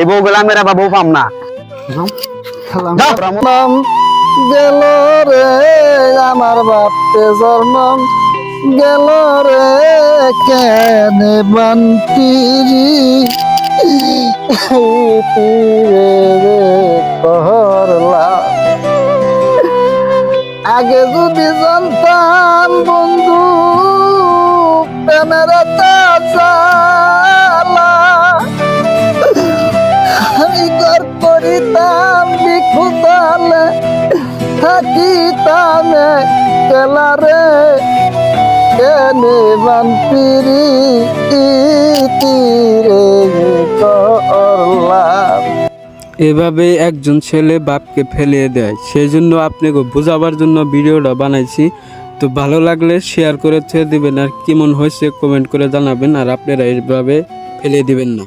এই বউ গেলাম মেরা বা বউ পাম না। গেল রে আমার বাপতে জন্ম। গেল রে কেনে বান্তিরি আগে যদি জানতাম বন্ধু প্রেমের কেলারে কেনে বান্তিরি তীরে করলাম। এভাবে একজন ছেলে বাপকে ফেলিয়ে দেয় সেই জন্য আপনাকে বোঝাবার জন্য ভিডিওটা বানাইছি। তো ভালো লাগলে শেয়ার করে ছেড়ে দিবেন, আর কেমন হয়েছে কমেন্ট করে জানাবেন, আর আপনারা এইভাবে ফেলিয়ে দিবেন না।